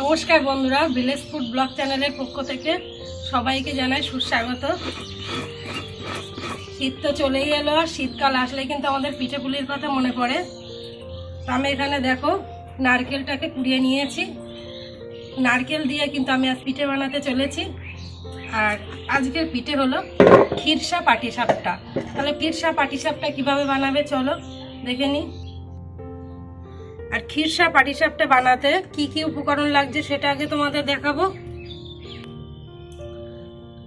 নমস্কার বন্ধুরা village food blog চ্যানেলের পক্ষ থেকে সবাইকে জানাই সুস্বাগত। শীত তো চলেই এলো, আর শীতকাল আসলে কিন্তু আমাদের পিঠে পুলির কথা মনে পড়ে। আমি এখানে দেখো, নারকেলটাকে কুড়িয়ে নিয়েছি। নারকেল দিয়ে কিন্তু আমি আজ পিঠে বানাতে চলেছি। আর আজকের পিঠে হলো ক্ষীরসা পাটিসাপটা। তাহলে ক্ষীরসা পাটিসাপটা কীভাবে বানাবে চলো দেখে নিই। আর ক্ষীরসা পাটিসাপটা বানাতে কি কি উপকরণ লাগছে সেটা আগে তোমাদের দেখাবো।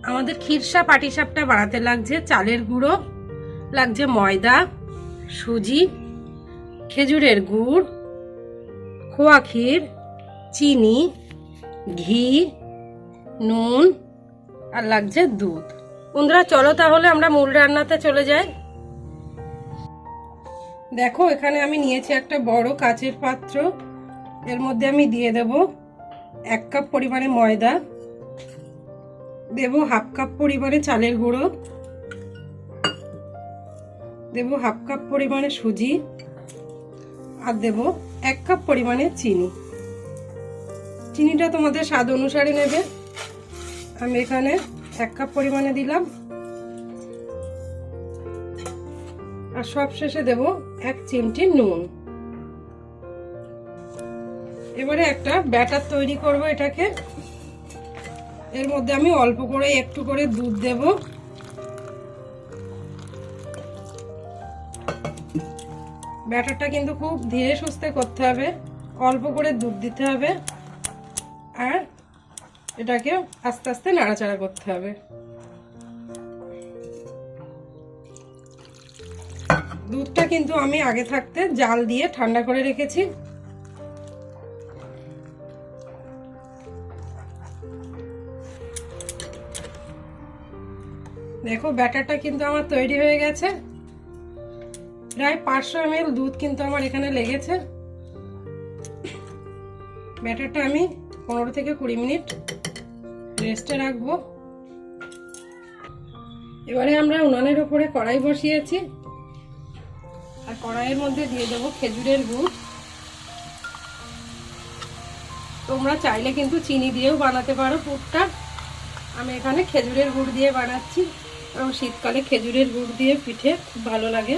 আমাদের খিরসা পাটিসাপটা বানাতে লাগছে চালের গুঁড়ো, লাগছে ময়দা, সুজি, খেজুরের গুড়, খোয়া ক্ষীর, চিনি, ঘি, নুন আর লাগছে দুধ। বন্ধুরা, চলো তাহলে আমরা মূল রান্নাতে চলে যাই। দেখো, এখানে আমি নিয়েছি একটা বড় কাচের পাত্র। এর মধ্যে আমি দিয়ে দেব এক কাপ পরিমাণে ময়দা। দেব হাফ কাপ পরিমাণে চালের গুঁড়ো। দেব হাফ কাপ পরিমাণে সুজি। আর দেব এক কাপ পরিমাণে চিনি। চিনিটা তোমাদের স্বাদ অনুসারে নেবে। আমি এখানে এক কাপ পরিমাণে দিলাম। আর সব শেষে দেব এক চিমটি নুন। এবারে একটা ব্যাটার তৈরি করব এটাকে। এর মধ্যে আমি অল্প করে একটু করে দুধ দেব। ব্যাটারটা কিন্তু খুব ধীরে সুস্থে করতে হবে। অল্প করে দুধ দিতে হবে। আর এটাকে আস্তে আস্তে নাড়াচাড়া করতে হবে। দুধটা কিন্তু আমি আগে থাকতে জাল দিয়ে ঠান্ডা করে রেখেছি। দেখো, ব্যাটারটা কিন্তু আমার তৈরি হয়ে গেছে। প্রায় পাঁচশো এম দুধ কিন্তু আমার এখানে লেগেছে। ব্যাটারটা আমি পনেরো থেকে কুড়ি মিনিট রেস্টে রাখব। এবারে আমরা উনানের ওপরে কড়াই বসিয়েছি। কড়াইয়ের মধ্যে দিয়ে দেবো খেজুরের গুড়। তোমরা চাইলে কিন্তু চিনি দিয়েও বানাতে পারো পুরটা। আমি এখানে খেজুরের গুড় দিয়ে বানাচ্ছি। এবং শীতকালে খেজুরের গুড় দিয়ে পিঠে খুব ভালো লাগে।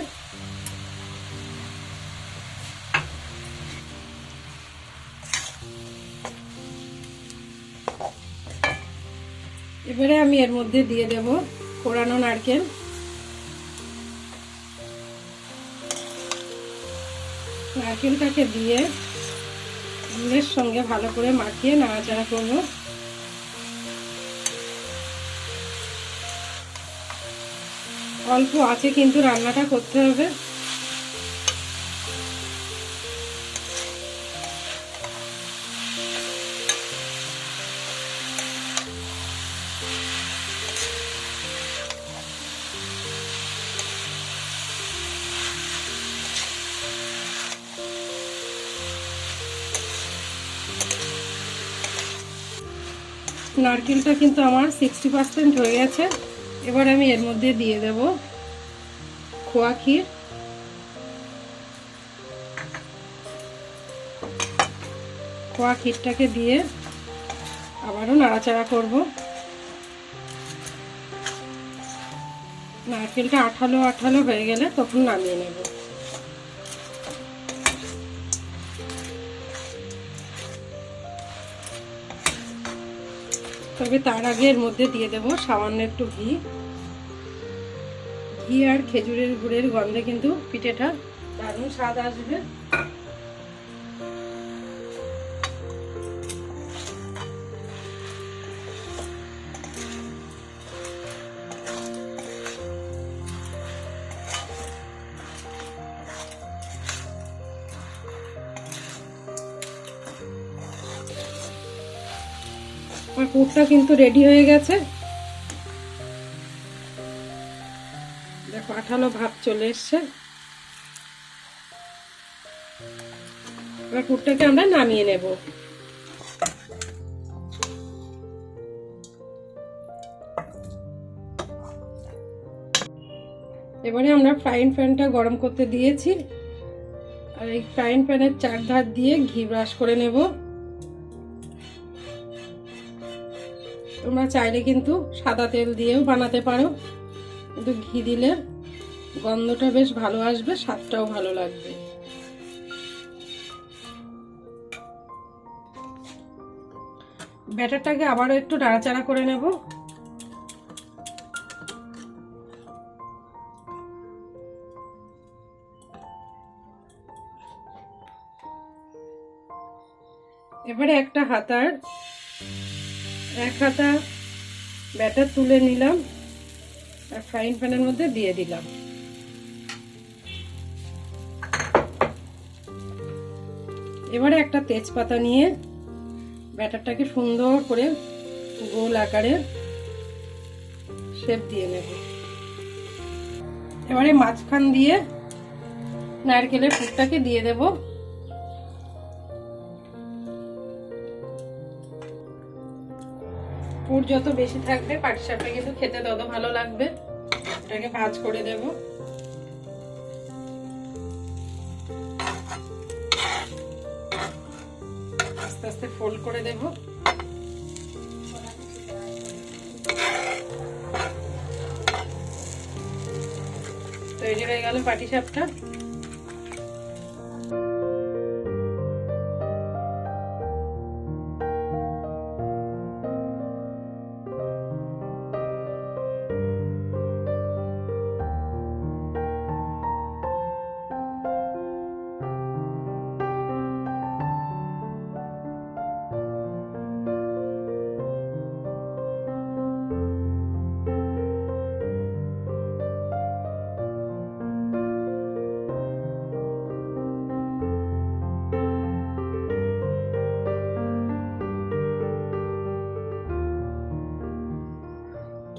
এবারে আমি এর মধ্যে দিয়ে দেব কোরানো নারকেল। নারকেলটাকে দিয়ে গুড়ের সঙ্গে ভালো করে মাখিয়ে নাড়াচাড়া করব। অল্প আছে কিন্তু রান্নাটা করতে হবে। নারকেলটা কিন্তু আমার সিক্সটি পার্সেন্ট হয়ে গেছে। এবার আমি এর মধ্যে দিয়ে দেব খোয়া ক্ষীর। খোয়া ক্ষীরটাকে দিয়ে আবারও নাড়াচাড়া করব। নারকেলটা আঠালো আঠালো হয়ে গেলে তখন নামিয়ে নেব। তবে তার আগে এর মধ্যে দিয়ে দেব সামান্য একটু ঘি। ঘি আর খেজুরের গুড়ের গন্ধে কিন্তু পিঠেটা দারুণ স্বাদ আসবে। আমার পুরটা কিন্তু রেডি হয়ে গেছে। দেখো আঠালো ভাব চলে এসছে। এবার পুরটাকে আমরা নামিয়ে নেব। এবারে আমরা ফ্রাইং প্যানটা গরম করতে দিয়েছি। আর এই ফ্রাইং প্যানের চার ধার দিয়ে ঘি ব্রাশ করে নেব। তোমরা চাইলে কিন্তু সাদা তেল দিয়েও বানাতে পারো। কিন্তু ঘি দিলে গন্ধটা বেশ ভালো আসবে, স্বাদটাও ভালো লাগবে। ব্যাটারটাকে আবারও একটু নাড়াচাড়া করে নেব। এবারে একটা হাতার এক হাতা ব্যাটার তুলে নিলাম আর ফ্রাইং প্যানের মধ্যে দিয়ে দিলাম। এবারে একটা তেজপাতা নিয়ে ব্যাটারটাকে সুন্দর করে গোল আকারে শেপ দিয়ে নেব। এবারে মাঝখান দিয়ে নারকেলের ফুটটাকে দিয়ে দেব। পুর যত বেশি থাকবে পাটি পাটিসাপটা কিন্তু খেতে তত ভালো লাগবে। এটাকে ভাজ করে দেব। আস্তে আস্তে ফোল্ড করে দেব। তৈরি হয়ে গেল পাটিসাপটা।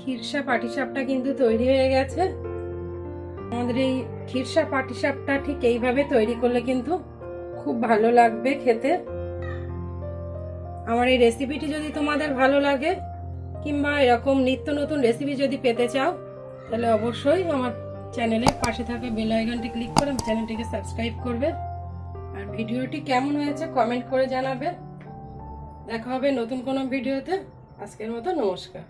খিরসা পাটিসাপটা কিন্তু তৈরি হয়ে গেছে। আমাদের এই খিরসা পাটিসাপটা ঠিক এইভাবে তৈরি করলে কিন্তু খুব ভালো লাগবে খেতে। আমার এই রেসিপিটি যদি তোমাদের ভালো লাগে, কিংবা এরকম নিত্য নতুন রেসিপি যদি পেতে চাও, তাহলে অবশ্যই আমার চ্যানেলের পাশে থাকা বেল আইকনটি ক্লিক করে চ্যানেলটিকে সাবস্ক্রাইব করবে। আর ভিডিওটি কেমন হয়েছে কমেন্ট করে জানাবে। দেখা হবে নতুন কোনো ভিডিওতে। আজকের মতো নমস্কার।